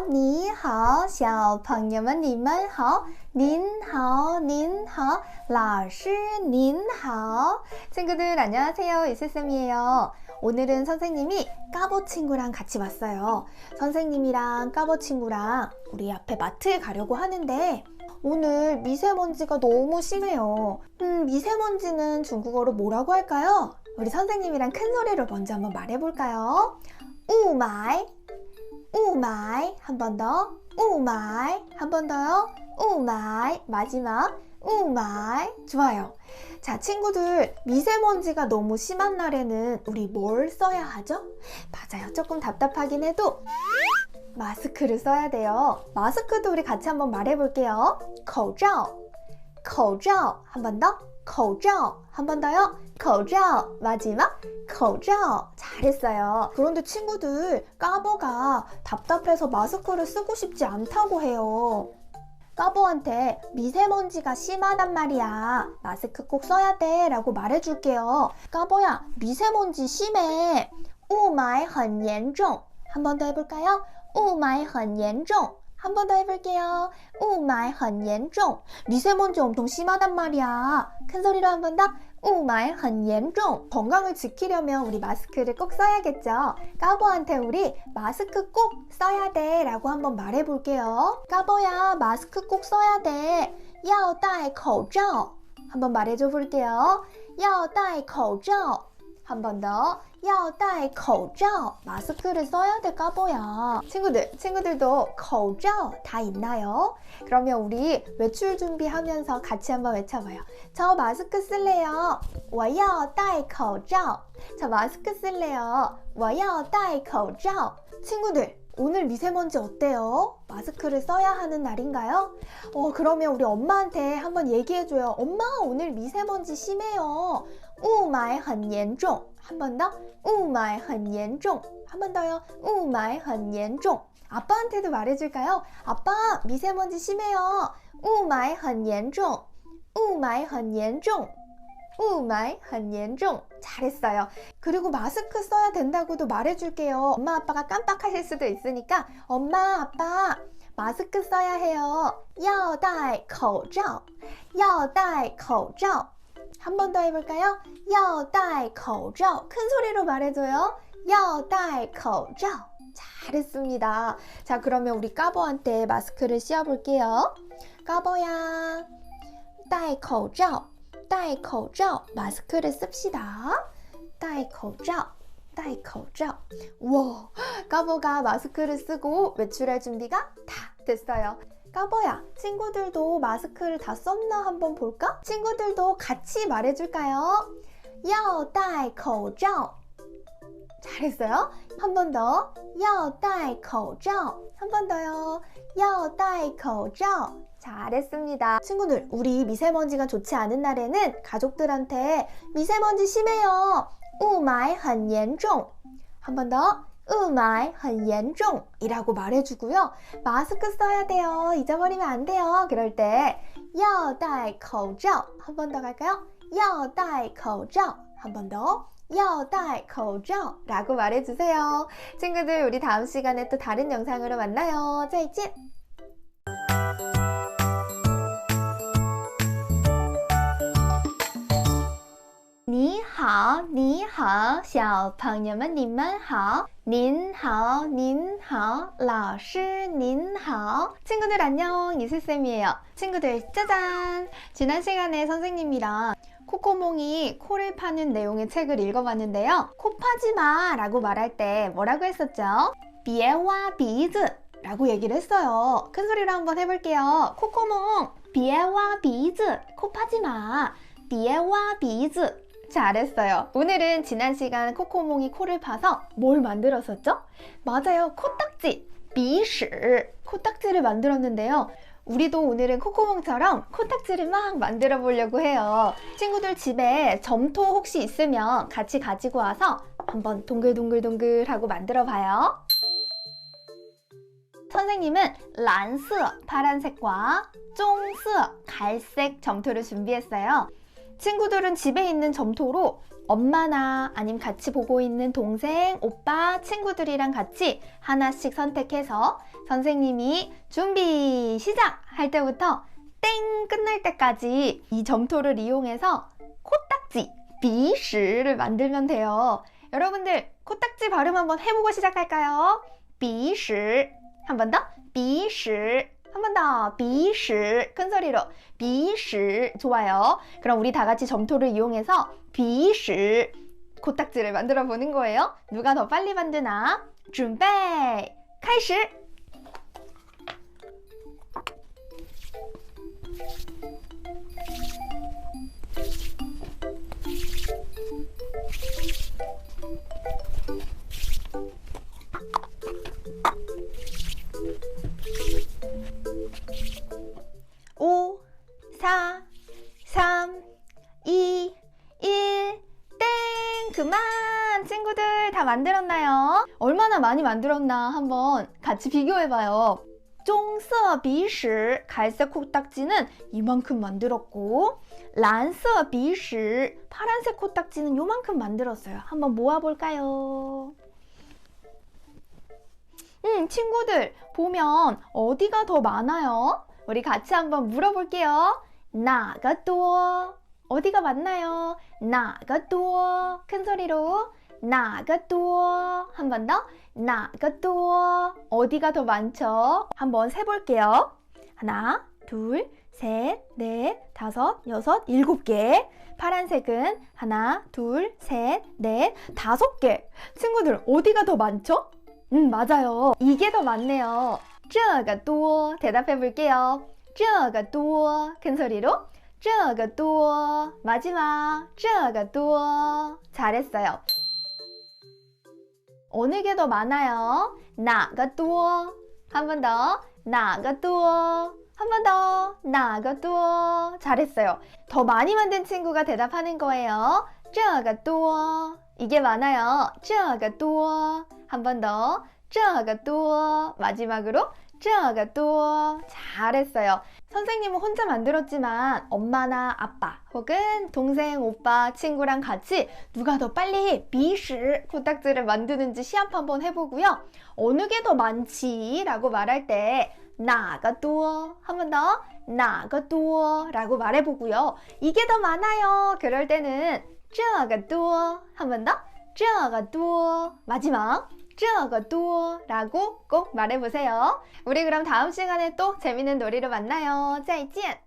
好,你好,小朋友们你们好.您好,您好,老师您好. 친구들 안녕하세요. 이슬쌤이에요. 오늘은 선생님이 까보 친구랑 같이 왔어요. 선생님이랑 까보 친구랑 우리 앞에 마트에 가려고 하는데 오늘 미세먼지가 너무 심해요. 음, 미세먼지는 중국어로 뭐라고 할까요? 우리 선생님이랑 큰 소리로 먼저 한번 말해볼까요? 우마이, 우마이, 한 번 더, 우마이, 한 번 더요, 우마이, 마지막, 우마이. 좋아요. 자, 친구들, 미세먼지가 너무 심한 날에는 우리 뭘 써야 하죠? 맞아요. 조금 답답하긴 해도 마스크를 써야 돼요. 마스크도 우리 같이 한번 말해볼게요. 口罩,口罩. 한 번 더. 口罩. 한 번 더요. 口罩. 마지막. 口罩. 잘했어요. 그런데 친구들, 까버가 답답해서 마스크를 쓰고 싶지 않다고 해요. 까보한테 미세먼지가 심하단 말이야. 마스크 꼭 써야 돼. 라고 말해줄게요. 까보야, 미세먼지 심해. 우마이 很严重. 한 번 더 해볼까요? 雾霾很严重. 한 번 더 해볼게요. 雾霾很严重. 미세먼지 엄청 심하단 말이야. 큰 소리로 한 번 더. 雾霾很严重. 건강을 지키려면 우리 마스크를 꼭 써야겠죠. 까보한테 우리 마스크 꼭 써야 돼 라고 한번 말해볼게요. 까보야 마스크 꼭 써야 돼. 要戴口罩. 한번 말해줘 볼게요. 要戴口罩. 한 번 더. 要戴口罩. 마스크를 써야 돼 까보야. 친구들, 친구들도 口罩 다 있나요? 그러면 우리 외출 준비하면서 같이 한번 외쳐봐요. 저 마스크 쓸래요. 我要戴口罩. 저 마스크 쓸래요. 我要戴口罩. 친구들, 오늘 미세먼지 어때요? 마스크를 써야 하는 날인가요? 어, 그러면 우리 엄마한테 한번 얘기해줘요. 엄마, 오늘 미세먼지 심해요. 雾霾很严重. 한 번 더. 雾霾很严重. 한 번 더요. 雾霾很严重. 아빠한테도 말해줄까요? 아빠, 미세먼지 심해요. 雾霾很严重.雾霾很严重.雾霾很严重. 잘했어요. 그리고 마스크 써야 된다고도 말해줄게요. 엄마 아빠가 깜빡하실 수도 있으니까 엄마 아빠 마스크 써야 해요. 要戴口罩.要戴口罩. 한 번 더 해볼까요? 要戴口罩. 큰 소리로 말해줘요. 要戴口罩. 잘했습니다. 자, 그러면 우리 까버한테 마스크를 씌워볼게요. 까버야, 戴口罩,戴口罩. 마스크를 씁시다. 戴口罩,戴口罩. 우와, 까버가 마스크를 쓰고 외출할 준비가 다 됐어요. 까버야, 친구들도 마스크를 다 썼나 한번 볼까? 친구들도 같이 말해줄까요? 要戴口罩. 잘했어요. 한 번 더. 要戴口罩. 한 번 더요. 要戴口罩. 잘했습니다. 친구들, 우리 미세먼지가 좋지 않은 날에는 가족들한테 미세먼지 심해요. 雾霾很严重. 한 번 더. 雾霾很严重 이라고 말해주고요. 마스크 써야 돼요. 잊어버리면 안 돼요. 그럴 때 要戴口罩. 한 번 더 갈까요? 要戴口罩. 한 번 더. 要戴口罩 라고 말해주세요. 친구들, 우리 다음 시간에 또 다른 영상으로 만나요. 再见! 你好，你好，小朋友们，你们好。您好，您好，老师您好. 친구들 안녕, 이슬쌤이에요. 친구들 짜잔! 지난 시간에 선생님이랑 코코몽이 코를 파는 내용의 책을 읽어봤는데요. 코 파지 마! 라고 말할 때 뭐라고 했었죠? 비에와 비즈! 라고 얘기를 했어요. 큰 소리로 한번 해볼게요. 코코몽! 비에와 비즈! 코 파지 마! 비에와 비즈! 잘했어요. 오늘은 지난 시간 코코몽이 코를 파서 뭘 만들었었죠? 맞아요. 코딱지! 비시! 코딱지를 만들었는데요. 우리도 오늘은 코코몽처럼 코딱지를 막 만들어 보려고 해요. 친구들 집에 점토 혹시 있으면 같이 가지고 와서 한번 동글동글동글 하고 만들어 봐요. 선생님은 란스 파란색과 쫑스 갈색 점토를 준비했어요. 친구들은 집에 있는 점토로 엄마나 아님 같이 보고 있는 동생, 오빠, 친구들이랑 같이 하나씩 선택해서 선생님이 준비 시작! 할 때부터 땡! 끝날 때까지 이 점토를 이용해서 코딱지 비시를 만들면 돼요. 여러분들 코딱지 발음 한번 해보고 시작할까요? 비시 한번 더? 비시 한 번 더 비시 큰 소리로 비시 좋아요. 그럼 우리 다 같이 점토를 이용해서 비시 코딱지를 만들어 보는 거예요. 누가 더 빨리 만드나? 준비开始 만들었나요? 얼마나 많이 만들었나 한번 같이 비교해봐요. 쫑서 비시 갈색 코딱지는 이만큼 만들었고 란서 비시 파란색 코딱지는 요만큼 만들었어요. 한번 모아볼까요? 음, 친구들 보면 어디가 더 많아요? 우리 같이 한번 물어볼게요. 나가 또 어디가 맞나요? 나가 또큰 소리로 나가 또한 번 더 나가 또 어디가 더 많죠? 한번 세볼게요. 하나, 둘, 셋, 넷, 다섯, 여섯, 일곱 개. 파란색은 하나, 둘, 셋, 넷, 다섯 개. 친구들 어디가 더 많죠? 음, 맞아요. 이게 더 많네요. 这个多 대답해 볼게요. 这个多큰 소리로 这个多 마지막 这个多 잘했어요. 어느 게 더 많아요? 나가 뚜어. 한번 더. 나가 뚜어. 한번 더. 나가 뚜어. 잘했어요. 더 많이 만든 친구가 대답하는 거예요. 저가 뚜어. 이게 많아요. 저가 뚜어. 한번 더. 저가 뚜어. 마지막으로 저가 뚜어. 잘했어요. 선생님은 혼자 만들었지만 엄마나 아빠 혹은 동생, 오빠, 친구랑 같이 누가 더 빨리 비시 코딱지를 만드는지 시합 한번 해보고요. 어느 게 더 많지? 라고 말할 때 나가 또 한번 더 나가 또 라고 말해보고요. 이게 더 많아요. 그럴 때는 저가 또 한번 더 저가 또 마지막 这个多 라고 꼭 말해보세요. 우리 그럼 다음 시간에 또 재밌는 놀이로 만나요. 再见!